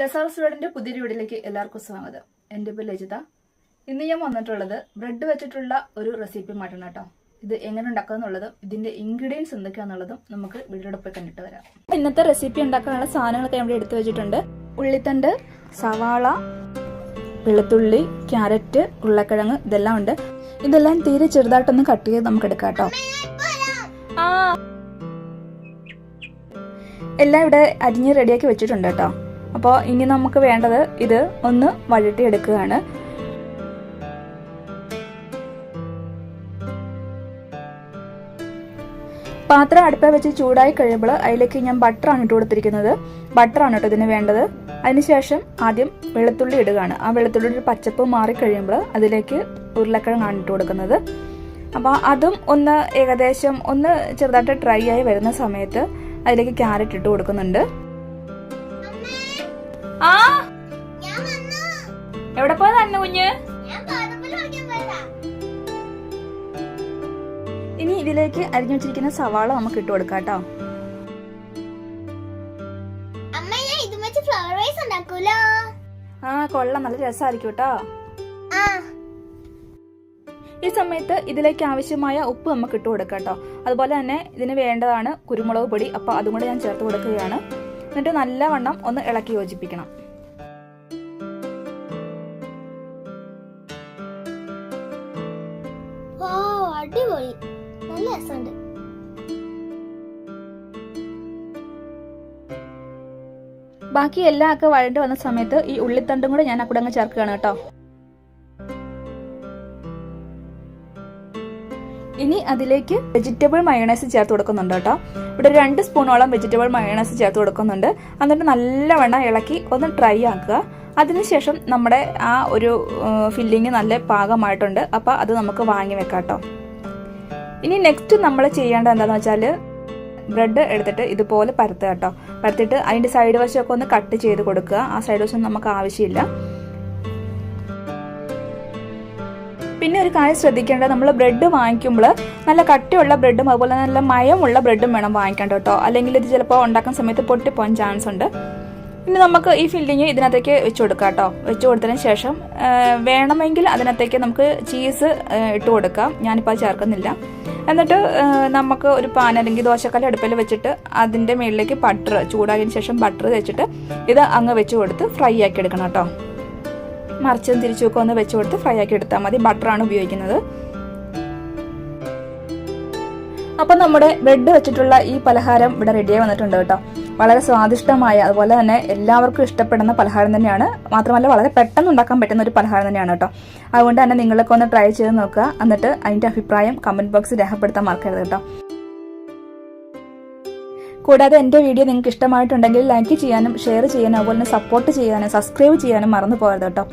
രസാർ ബ്രെഡിന്റെ പുതിയ വീഡിയോയിലേക്ക് എല്ലാവർക്കും സ്വാഗതം. എന്റെ പേര് ലജിത ഇന്ന് ഞാൻ വന്നിട്ടുള്ളത് ബ്രെഡ് വെച്ചിട്ടുള്ള ഒരു റെസിപ്പി മാറ്റണം കേട്ടോ. ഇത് എങ്ങനെ ഉണ്ടാക്കാന്നുള്ളതും ഇതിന്റെ ഇൻഗ്രീഡിയൻസ് എന്തൊക്കെയാണെന്നുള്ളതും നമുക്ക് വീഡിയോയുടെ പോയി കണ്ടിട്ട് വരാം. ഇന്നത്തെ റെസിപ്പി ഉണ്ടാക്കാനുള്ള സാധനങ്ങളൊക്കെ ഇവിടെ എടുത്തു വെച്ചിട്ടുണ്ട്. ഉള്ളിത്തണ്ട് സവാള വെളുത്തുള്ളി ക്യാരറ്റ് ഉരുളക്കിഴങ്ങ് ഇതെല്ലാം ഉണ്ട്. ഇതെല്ലാം തീരെ ചെറുതായിട്ടൊന്ന് കട്ട് ചെയ്ത് നമുക്ക് എടുക്കാം കേട്ടോ. എല്ലാം ഇവിടെ അരിഞ്ഞ് റെഡിയാക്കി വെച്ചിട്ടുണ്ട് കേട്ടോ. അപ്പോൾ ഇനി നമുക്ക് വേണ്ടത് ഇത് ഒന്ന് വഴറ്റി എടുക്കുകയാണ്. പാത്രം അടുപ്പ വെച്ച് ചൂടായി കഴിയുമ്പോൾ അതിലേക്ക് ഞാൻ ബട്ടറാണ് ഇട്ട് കൊടുത്തിരിക്കുന്നത്. ബട്ടറാണ് കേട്ടോ ഇതിന് വേണ്ടത്. അതിനുശേഷം ആദ്യം വെളുത്തുള്ളി ഇടുകയാണ്. ആ വെളുത്തുള്ളിയുടെ പച്ചപ്പ് മാറി കഴിയുമ്പോൾ അതിലേക്ക് ഉരുളക്കിഴങ്ങാണ് ഇട്ട് കൊടുക്കുന്നത്. അപ്പോൾ അതും ഒന്ന് ഏകദേശം ഒന്ന് ചെറുതായിട്ട് ഡ്രൈ ആയി വരുന്ന സമയത്ത് അതിലേക്ക് ക്യാരറ്റ് ഇട്ട് കൊടുക്കുന്നുണ്ട്. ആ? എവിടെ പോയത് അന്ന കുഞ്ഞ്? ഇനി ഇതിലേക്ക് അരിഞ്ഞു വെച്ചിരിക്കുന്ന സവാള നമുക്ക് ഇട്ട് കൊടുക്കാം കേട്ടോ. ആ കൊള്ളാം. നല്ല രസമായിരിക്കും കേട്ടോ. ഈ സമയത്ത് ഇതിലേക്ക് ആവശ്യമായ ഉപ്പ് നമുക്ക് ഇട്ട് കൊടുക്കാം കേട്ടോ. അതുപോലെ തന്നെ ഇതിന് വേണ്ടതാണ് കുരുമുളക് പൊടി. അപ്പോൾ അതും കൂടെ ഞാൻ ചേർത്ത് കൊടുക്കുകയാണ്. എന്നിട്ട് നല്ലവണ്ണം ഒന്ന് ഇളക്കി യോജിപ്പിക്കണം. അടിപൊളി. നല്ല രസമുണ്ട്. ബാക്കി എല്ലാം ഒക്കെ വഴണ്ട് വന്ന സമയത്ത് ഈ ഉള്ളിത്തണ്ടും കൂടെ ഞാൻ അക്കുടങ്ങ് അങ്ങ് ചേർക്കുകയാണ് കേട്ടോ. ഇനി അതിലേക്ക് വെജിറ്റബിൾ മയോണൈസ് ചേർത്ത് കൊടുക്കുന്നുണ്ട് കേട്ടോ. ഇവിടെ രണ്ട് സ്പൂണോളം വെജിറ്റബിൾ മയോണൈസ് ചേർത്ത് കൊടുക്കുന്നുണ്ട്. എന്നിട്ട് നല്ലവണ്ണം ഇളക്കി ഒന്ന് ഡ്രൈ ആക്കുക. അതിനുശേഷം നമ്മുടെ ആ ഒരു ഫില്ലിങ് നല്ല പാകമായിട്ടുണ്ട്. അപ്പോൾ അത് നമുക്ക് വാങ്ങി വെക്കാം കേട്ടോ. ഇനി നെക്സ്റ്റ് നമ്മൾ ചെയ്യേണ്ടത് എന്താണെന്ന് വെച്ചാൽ ബ്രെഡ് എടുത്തിട്ട് ഇതുപോലെ പരത്തുക കേട്ടോ. പരത്തിട്ട് അതിന്റെ സൈഡ് വശമൊക്കെ ഒന്ന് കട്ട് ചെയ്ത് കൊടുക്കുക. ആ സൈഡ് വശം നമുക്ക് ആവശ്യമില്ല. പിന്നെ ഒരു കാര്യം ശ്രദ്ധിക്കേണ്ടത് നമ്മൾ ബ്രെഡ് വാങ്ങിക്കുമ്പോൾ നല്ല കട്ടിയുള്ള ബ്രെഡും അതുപോലെ നല്ല മയമുള്ള ബ്രെഡും വേണം വാങ്ങിക്കേണ്ട കേട്ടോ. അല്ലെങ്കിൽ ഇത് ചിലപ്പോൾ ഉണ്ടാക്കുന്ന സമയത്ത് പൊട്ടിപ്പോകാൻ ചാൻസ് ഉണ്ട്. പിന്നെ നമുക്ക് ഈ ഫില്ലിങ് ഇതിനകത്തേക്ക് വെച്ച് കൊടുക്കാം കേട്ടോ. വെച്ച് കൊടുത്തതിന് ശേഷം വേണമെങ്കിൽ അതിനകത്തേക്ക് നമുക്ക് ചീസ് ഇട്ട് കൊടുക്കാം. ഞാനിപ്പോൾ അത് ചേർക്കുന്നില്ല. എന്നിട്ട് നമുക്ക് ഒരു പാൻ അല്ലെങ്കിൽ ദോശക്കല്ല് അടുപ്പിൽ വെച്ചിട്ട് അതിന്റെ മുകളിലേക്ക് ബട്ടർ ചൂടായതിനു ശേഷം ബട്ടർ വെച്ചിട്ട് ഇത് അങ്ങ് വെച്ച് കൊടുത്ത് ഫ്രൈ ആക്കി എടുക്കണം കേട്ടോ. മറിച്ചും തിരിച്ചുമൊക്കെ ഒന്ന് വെച്ച് കൊടുത്ത് ഫ്രൈ ആക്കി എടുത്താൽ മതി. ബട്ടറാണ് ഉപയോഗിക്കുന്നത്. അപ്പം നമ്മുടെ ബ്രെഡ് വെച്ചിട്ടുള്ള ഈ പലഹാരം ഇവിടെ റെഡിയായി വന്നിട്ടുണ്ട് കേട്ടോ. വളരെ സ്വാദിഷ്ടമായ അതുപോലെ തന്നെ എല്ലാവർക്കും ഇഷ്ടപ്പെടുന്ന പലഹാരം തന്നെയാണ്. മാത്രമല്ല വളരെ പെട്ടെന്ന് ഉണ്ടാക്കാൻ പറ്റുന്ന ഒരു പലഹാരം തന്നെയാണ് കേട്ടോ. അതുകൊണ്ട് തന്നെ നിങ്ങളൊക്കെ ഒന്ന് ട്രൈ ചെയ്ത് നോക്കുക. എന്നിട്ട് അതിന്റെ അഭിപ്രായം കമന്റ് ബോക്സിൽ രേഖപ്പെടുത്താൻ മറക്കരുത് കേട്ടോ. കൂടാതെ എന്റെ വീഡിയോ നിങ്ങൾക്ക് ഇഷ്ടമായിട്ടുണ്ടെങ്കിൽ ലൈക്ക് ചെയ്യാനും ഷെയർ ചെയ്യാനും അതുപോലെ തന്നെ സപ്പോർട്ട് ചെയ്യാനും സബ്സ്ക്രൈബ് ചെയ്യാനും മറന്നു പോകരുത് കേട്ടോ.